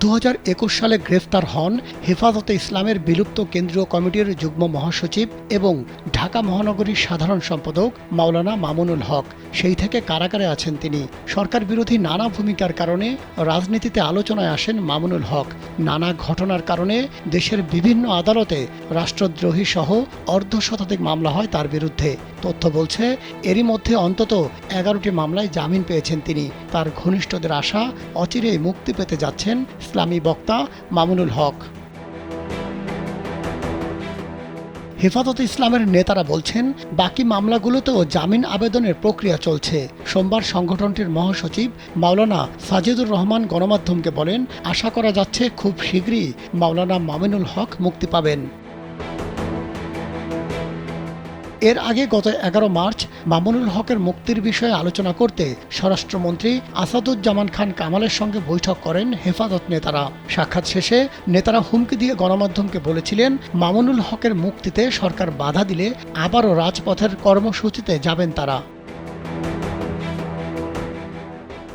দু হাজার একুশ সালে গ্রেফতার হন হেফাজতে ইসলামের বিলুপ্ত কেন্দ্রীয় কমিটির যুগ্ম মহাসচিব এবং ঢাকা মহানগরীর সাধারণ সম্পাদক মাওলানা মামুনুল হক। সেই থেকে কারাগারে আছেন তিনি। সরকার বিরোধী নানা ভূমিকার কারণে রাজনীতিতে আলোচনায় আসেন মামুনুল হক। নানা ঘটনার কারণে দেশের বিভিন্ন আদালতে রাষ্ট্রদ্রোহী সহ অর্ধ শতাধিক মামলা হয় তার বিরুদ্ধে। তথ্য বলছে, এরই মধ্যে অন্তত এগারোটি মামলায় জামিন পেয়েছেন তিনি। তার ঘনিষ্ঠদের আশা অচিরেই মুক্তি পেতে যাচ্ছেন ইসলামী বক্তা মামুনুল হক। হেফাজত ইসলামের নেতারা বলছেন, বাকি মামলাগুলোতেও জামিন আবেদনের প্রক্রিয়া চলছে। সোমবার সংগঠনটির মহাসচিব মাওলানা সাজিদুর রহমান গণমাধ্যমকে বলেন, আশা করা যাচ্ছে খুব শীঘ্রই মাওলানা মামিনুল হক মুক্তি পাবেন। এর আগে গত এগারো মার্চ মামুনুল হকের মুক্তির বিষয়ে আলোচনা করতে স্বরাষ্ট্রমন্ত্রী আসাদুজ্জামান খান কামালের সঙ্গে বৈঠক করেন হেফাজত নেতারা। সাক্ষাৎ শেষে নেতারা হুমকি দিয়ে গণমাধ্যমকে বলেছিলেন, মামুনুল হকের মুক্তিতে সরকার বাধা দিলে আবারও রাজপথের কর্মসূচিতে যাবেন তারা।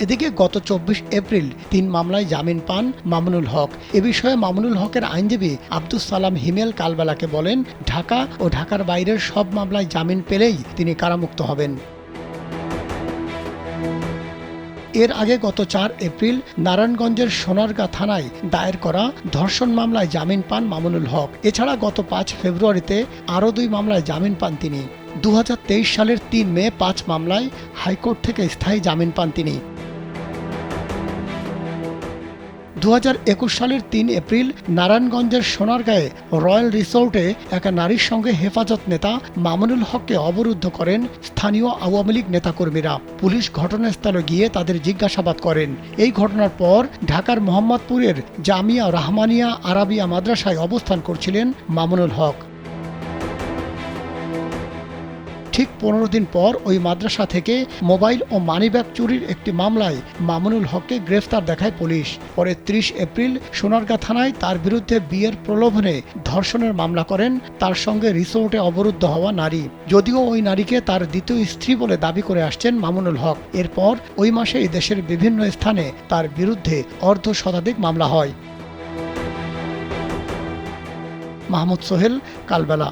এদিকে গত চব্বিশ এপ্রিল তিন মামলায় জামিন পান মামুনুল হক। এ বিষয়ে মামুনুল হকের আইনজীবী আব্দুস সালাম হিমেল কালবেলাকে বলেন, ঢাকা ও ঢাকার বাইরের সব মামলায় জামিন পেলেই তিনি কারামুক্ত হবেন। এর আগে গত চার এপ্রিল নারায়ণগঞ্জের সোনারগাঁ থানায় দায়ের করা ধর্ষণ মামলায় জামিন পান মামুনুল হক। এছাড়া গত পাঁচ ফেব্রুয়ারিতে আরও দুই মামলায় জামিন পান তিনি। দু হাজার তেইশ সালের তিন মে পাঁচ মামলায় হাইকোর্ট থেকে স্থায়ী জামিন পান তিনি। দু হাজার একুশ সালের তিন এপ্রিল নারায়ণগঞ্জের সোনারগাঁয়ে রয়্যাল রিসোর্টে এক নারীর সঙ্গে হেফাজত নেতা মামুনুল হককে অবরুদ্ধ করেন স্থানীয় আওয়ামী লীগ নেতাকর্মীরা। পুলিশ ঘটনাস্থলে গিয়ে তাদের জিজ্ঞাসাবাদ করেন। এই ঘটনার পর ঢাকার মোহাম্মদপুরের জামিয়া রাহমানিয়া আরাবিয়া মাদ্রাসায় অবস্থান করছিলেন মামুনুল হক। ঠিক পনেরো দিন পর ওই মাদ্রাসা থেকে মোবাইল ও মানিব্যাগ চুরির একটি মামলায় মামুনুল হককে গ্রেফতার দেখায় পুলিশ। পরে ত্রিশ এপ্রিল সোনারগাঁ থানায় তার বিরুদ্ধে বিয়ের প্রলোভনে ধর্ষণের মামলা করেন, তার সঙ্গে রিসোর্টে অবরুদ্ধ হওয়া নারী। যদিও ওই নারীকে তার দ্বিতীয় স্ত্রী বলে দাবি করে আসছেন মামুনুল হক। এরপর ওই মাসেই দেশের বিভিন্ন স্থানে তার বিরুদ্ধে অর্ধ শতাধিক মামলা হয়। মাহমুদ সোহেল, কালবেলা।